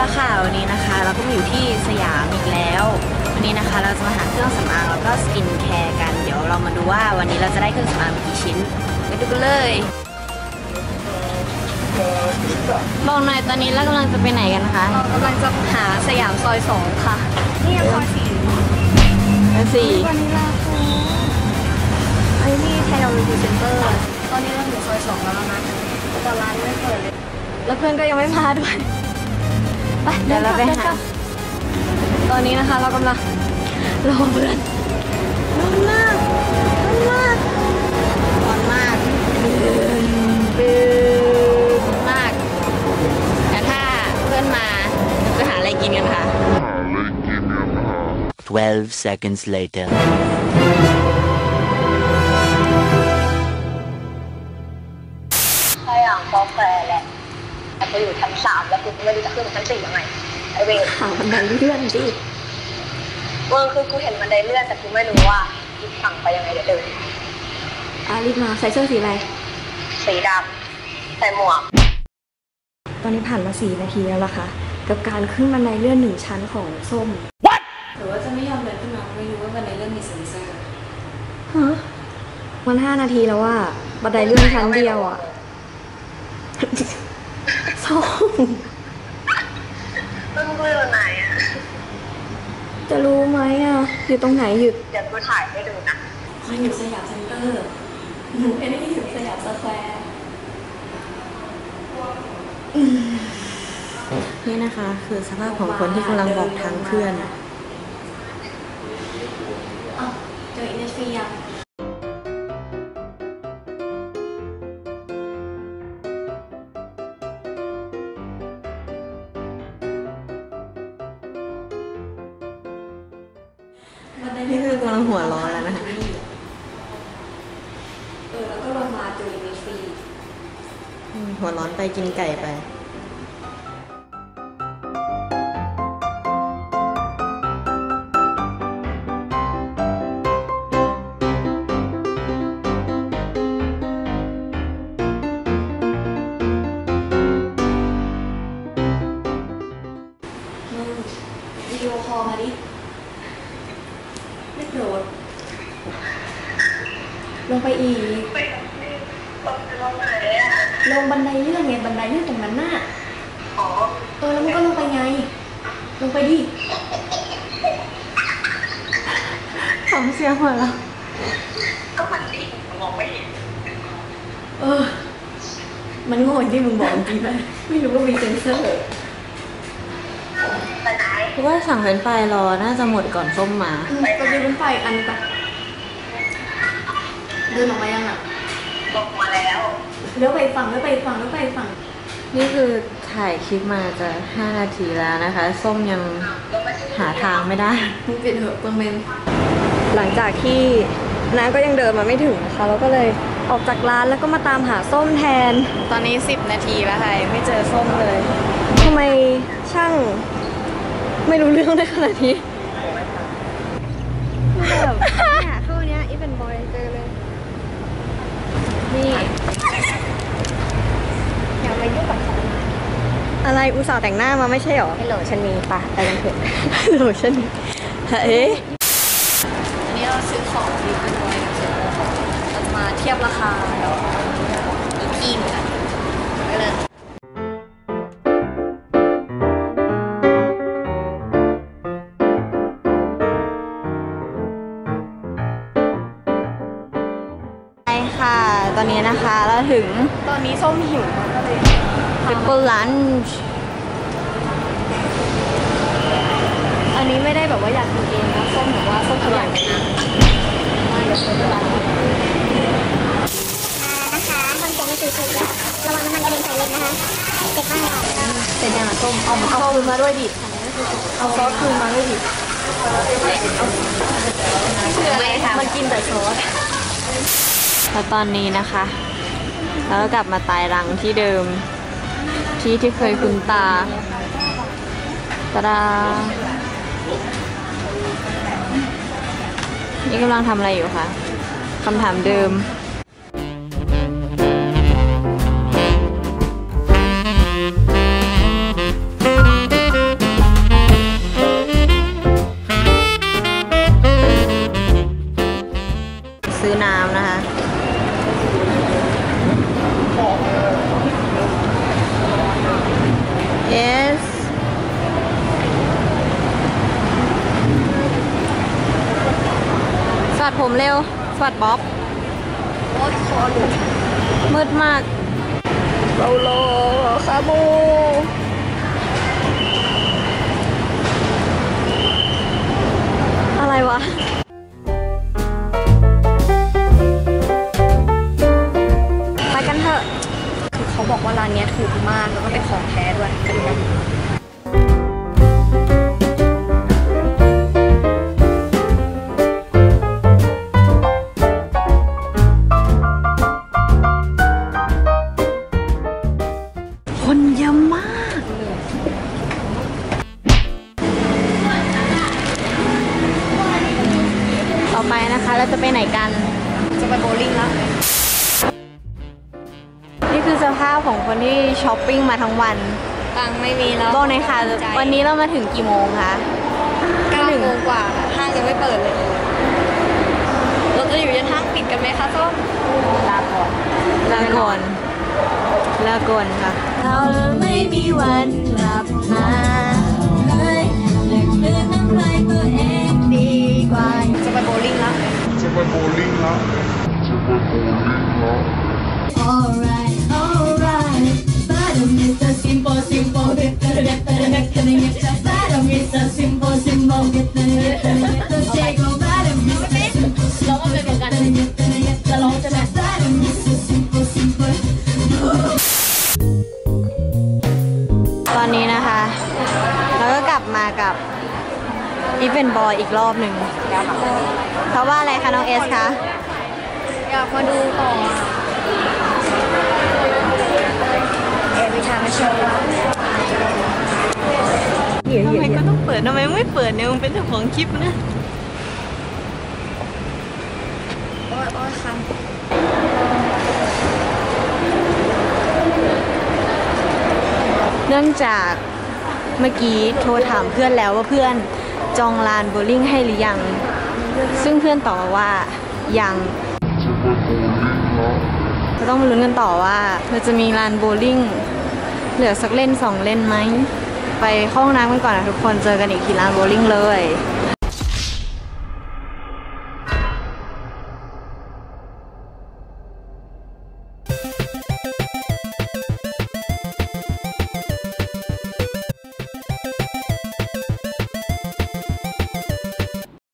ละค่ะวันนี้นะคะ เราก็มาอยู่ที่สยามอีกแล้ว วันนี้นะคะเราจะมาหาเครื่องสำอางแล้วก็สกินแคร์กันเดี๋ยวเรามาดูว่าวันนี้เราจะได้เครื่องสำอางกี่ชิ้นไปดูกันเลยบอกหน่อยตอนนี้เรากำลังจะไปไหนกันคะกำลังจะหาสยามซอยสองค่ะนี่ยังซอยสี่สี่วันนี้ลาคูไอ้นี่ไทยเรารีเซนเตอร์ตอนนี้เราถึงซอยสองแล้วนะแต่ร้านไม่เปิดเลยแล้วเพื่อนก็ยังไม่มาด้วยไป เดี๋ยวเราไปหาตอนนี้นะคะเรากำลังรอเพื่อนร้อนมากร้อนมากร้อนมากปืนมากแต่ถ้าเพื่อนมาจะหาอะไรกินกันค่ะ 12 seconds later. อยู่ชั้นสามแล้วกูก็ไม่รู้จะขึ้นไปชั้นสี่ยังไงไอเวรหาบันไดเลื่อนดิเออคือกูเห็นบันไดเลื่อนแต่กูไม่รู้ว่าอีกฝั่งไปยังไงเดี๋ยวเดินอารีบมาใส่เสื้อสีอะไรสีดำใส่หมวก ตอนนี้ผ่านมาสี่นาทีแล้วล่ะค่ะ กับการขึ้นบันไดเลื่อนหนึ่งชั้นของส้มหรือว่าจะไม่ยอมเดินขึ้นมาไม่รู้ว่าวันในเรื่องมีเซ็นเซอร์ฮะมันห้านาทีแล้วว่าบันไดเลื่อนชั้นเดียวอะ ส้มต้นกล้วยวันไหนอะจะรู้ไหมอะ อยู่ตรงไหนหยุดเดี๋ยวกูถ่ายให้ดูนะมันอยู่สยามเซ็นเตอร์หนูไม่ได้อยู่สยามสแควร์นี่นะคะ คือสภาพของคนที่กำลังบอกทางเพื่อนอ้ นี่คือกำลังหัวร้อนแล้วนะคะเออแล้วก็ลงมาเจออินเนสฟีหัวร้อนไปกินไก่ไป ไม่โดดลงไปอีก ลงบันไดเลื่อนไงบันไดเลื่อนตรงนั้นน่ะอ๋อเออแล้วมันก็ลงไปไง ลงไปดิสองเสียงหัวเราก็มันดิมองไม่เห็นเออ มันโง่อย่างที่มึงบอกจริงไหมไม่รู้ว่ามีเซนเซอร์ เพราะว่าสั่งเฟรนช์ฟรายรอน่าจะหมดก่อนส้มมาอืมก็ยืนไปอันไปเดินออกมายังอะลงมาแล้ว เลี้ยวไปฝั่งเลี้ยวไปฝั่งเลี้ยวไปฝั่งนี่คือถ่ายคลิปมาจะ5นาทีแล้วนะคะ ส้มยังหาทางไม่ได้ มึงปิดเถอะเปอร์เมนหลังจากที่น้าก็ยังเดินมาไม่ถึงนะคะเราก็เลยออกจากร้านแล้วก็มาตามหาส้มแทน ตอนนี้ 10 นาทีแล้วค่ะยังไม่เจอส้มเลย ทำไมช่าง ไม่รู้เรื่องได้ขนาดนี้แบบเนี่ยเข้าเนี้ยอีเป็นบอยเจอเลย นี่ อย่ามายุ่งกับฉันนะอะไรอุตส่าห์แต่งหน้ามาไม่ใช่หรอฮัลโหลฉันมีปะไปกันเถอะโลชั่นเอ๊ะอันนี้เราซื้อของดีเป็นบอยเสร็จแล้วเราจะมาเทียบราคาแล้วอีกทีมกันก็ ตอนนี้นะคะเราถึงตอนนี้ส้มหิวก็เลย Triple Lunch อันนี้ไม่ได้แบบว่าอยากกินเองนะส้มแบบว่าส้มขยันนะมาเดี๋ยวส้มจะร้านนะคะคนเก่งไม่ตีถูกแล้วระวังน้ำมันกระเด็นใส่เล็บนะคะเจ็บมากเลยค่ะเสร็จยังอะส้มเอาเอาคืนมาด้วยดิเอาซอสคืนมาด้วยดิคืออะไรคะมันกินแต่ซอส แล้วตอนนี้นะคะเราก็กลับมาตายรังที่เดิม ที่ที่เคยคุ้นตาตาดานี่กำลังทำอะไรอยู่คะคำถามเดิม ผมเร็ว สวัสดบ๊อบโอ๊ยคอหลุดมืดมากเบาโลคาบูอะไรวะไปกันเถอะ คือเขาบอกว่าร้านเนี้ยถูกมาก แล้วก็เป็นของแท้ด้วย ไปไหนกัน จะไปโบว์ลิ่งแล้ว นี่คือสภาพของคนที่ช้อปปิ้งมาทั้งวันตังค์ไม่มีแล้วบอกหน่อยค่ะ วันนี้เรามาถึงกี่โมงคะเก้าโมงกว่าค่ะห้างยังไม่เปิดเลย เราจะอยู่ยันห้างปิดกันไหมคะส้มลาก่อนลาก่อนลาก่อนค่ะเราไม่มีวันกลับมา อีฟเป็นบอยอีกรอบหนึ่งเพราะว่าอะไรคะน้องเอสคะอยากมาดูต่อเอวิชาไม่ชอบทำไมก็ต้องเปิดทำไมไม่เปิดเนี่ยมึงเป็นเจ้าของคลิปนะโอ้ยโอ้ยคันเนื่องจากเมื่อกี้โทรถามเพื่อนแล้วว่าเพื่อน จองลานโบว์ลิ่งให้หรือยัง ซึ่งเพื่อนตอบว่ายังจะไปโบว์ลิ่งแล้วก็ต้องมาลุ้นกันต่อว่าเราจะมีลานโบว์ลิ่งเหลือสักเล่นสองเล่นไหม ไปเข้าห้องน้ำกันก่อนนะทุกคนเจอกันอีกทีลานโบว์ลิ่งเลย